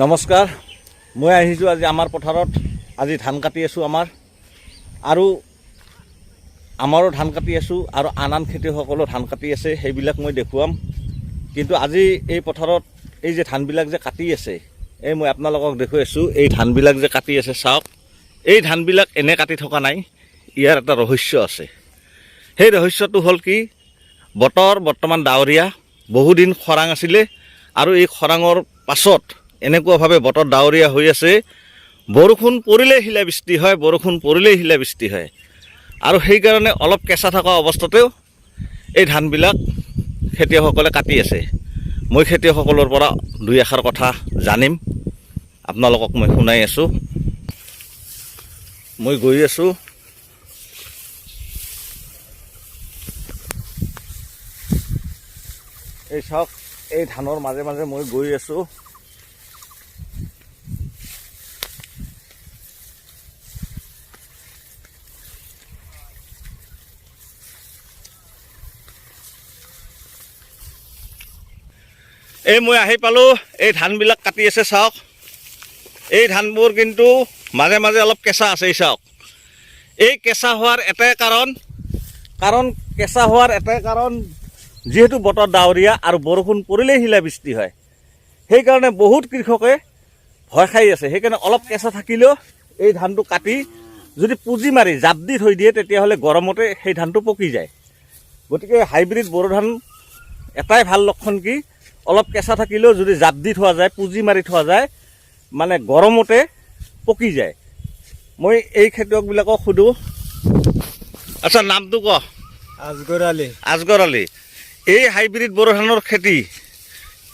নমস্কাৰ, মই আহিছোঁ আজি আমাৰ পথাৰত। আজি ধান কাটি আছোঁ আমাৰ। আৰু আমাৰো ধান কাটি আছোঁ আৰু আন আন খেতিয়কসকলেও ধান কাটি আছে, সেইবিলাক মই দেখুৱাম। কিন্তু আজি এই পথাৰত এই যে ধানবিলাক যে কাটি আছে, এই মই আপোনালোকক দেখুৱাই আছোঁ, এই ধানবিলাক যে কাটি আছে, চাওক। এই ধানবিলাক এনে কাটি থকা নাই, ইয়াৰ এটা ৰহস্য আছে। সেই ৰহস্যটো হ'ল কি, বতৰ বৰ্তমান ডাৱৰীয়া, বহুদিন খৰাং আছিলে, আৰু এই খৰাঙৰ পাছত এনেকুৱাভাৱে বতৰ ডাৱৰীয়া হৈ আছে। বৰষুণ পৰিলেই শিলাবৃষ্টি হয়, বৰষুণ পৰিলেই শিলাবৃষ্টি হয়। আৰু সেইকাৰণে অলপ কেঁচা থকা অৱস্থাতেও এই ধানবিলাক খেতিয়কসকলে কাটি আছে। মই খেতিয়কসকলৰ পৰা দুই এষাৰ কথা জানিম। আপোনালোকক মই শুনাই আছোঁ। মই গৈ আছোঁ। এই চাওক, এই ধানৰ মাজে মাজে মই গৈ আছোঁ। এই মই আহি পালোঁ, এই ধানবিলাক কাটি আছে, চাওক। এই ধানবোৰ কিন্তু মাজে মাজে অলপ কেঁচা আছে চাওক। এই কেঁচা হোৱাৰ এটাই কাৰণ কাৰণ কেঁচা হোৱাৰ এটাই কাৰণ যিহেতু বতৰ ডাৱৰীয়া আৰু বৰষুণ পৰিলেই শিলাবৃষ্টি হয়। সেইকাৰণে বহুত কৃষকে ভয় খাই আছে। সেইকাৰণে অলপ কেঁচা থাকিলেও এই ধানটো কাটি যদি পুঁজি মাৰি, জাপ দি থৈ দিয়ে, তেতিয়াহ'লে গৰমতে সেই ধানটো পকি যায়। গতিকে হাইব্ৰিড বড়ো ধান এটাই ভালো লক্ষণ কি? অলপ কেঁচা থাকিলেও যদি জাপ দি থোৱা যায় পুঁজি মাৰি থোৱা যায় মানে গৰমতে পকি যায়। মই এই খেতিয়কবিলাকক সোধোঁ। আচ্ছা নামটো ক? আজগৰ আলী। আজগৰ আলী। এই হাইব্ৰিড বড়ো ধানৰ খেতি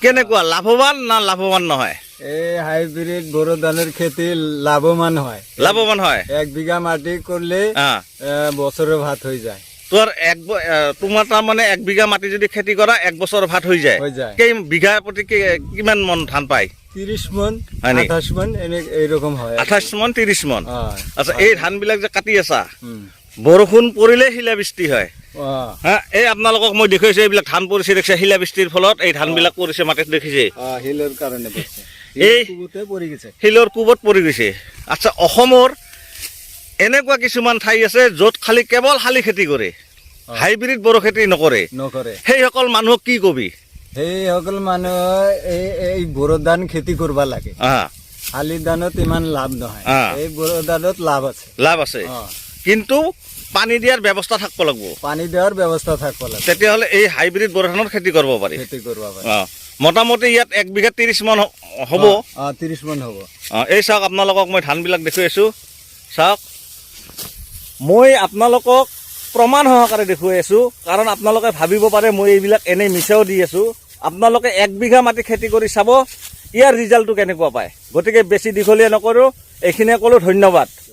কেনেকুৱা? লাভৱান না লাভৱান নহয়? এই হাইব্রিড বড়ো ধানের খেতি লাভবান হয়। লাভৱান হয়। এক বিঘা মাটি করলে বছরের ভাত হয়ে যায়। তোৰ এক তোমাৰ তাৰমানে এক বিঘা মাটি যদি খেতি কৰা এক বছৰ ভাত হৈ যায়। কেই বিঘা প্ৰতি কিমান মন ধান পায়? তিরিশ মন? আঠাশ মন এইরকম হয়। আঠাইছ মন ত্ৰিছ মন। আচ্ছা এই ধানবিলাক যে কাটি আছা। বৰষুণ পৰিলে শিলাবৃষ্টি হয়। এই আপোনালোকক মই দেখুৱাইছোঁ এইবিলাক ধান পৰিছে দেখিছে শিলাবৃষ্টিৰ ফলত এই ধানবিলাক পৰিছে মাটিত দেখিছে। হিলের কারণে এই- শিলৰ কোবত পৰি গৈছে। আচ্ছা অসমৰ এনেকুৱা কিছুমান ঠাই আছে য'ত খালি কেৱল শালি খেতি কৰে। হাইব্ৰিড বড়ো খেতি নকৰে। নকৰে। সেইসকল মানুহক কি কবি? সেই সকল মানুহ এই বড়ো ধান খেতি কৰিব লাগে। শালি ধানত ইমান লাভ নহয়। এই বড়ো ধানত লাভ আছে। লাভ আছে। কিন্তু পানী দিয়াৰ ব্যৱস্থা থাকিব লাগিব। পানী দিয়াৰ ব্যৱস্থা থাকিব লাগে তেতিয়াহ'লে এই হাইব্ৰিড বড়ো ধানৰ খেতি কৰিব পাৰি। খেতি কৰিব পাৰি। মোটামুটি ইয়াত এক বিঘা ত্ৰিছ মান হ'ব। ত্রিশ মন হব। এই চাওক আপোনালোকক মই ধানবিলাক দেখুৱাই আছোঁ। চাওক। মই আপোনালোকক প্ৰমাণ সহকাৰে দেখুৱাই আছোঁ, কাৰণ আপোনালোকে ভাবিব পাৰে মই এইবিলাক এনেই মিছাও দি আছোঁ। আপোনালোকে এক বিঘা মাটি খেতি কৰি চাব, ইয়াৰ ৰিজাল্টটো কেনেকুৱা পায়। গতিকে বেছি দীঘলীয়া নকৰোঁ, এইখিনিয়ে ক'লোঁ, ধন্যবাদ।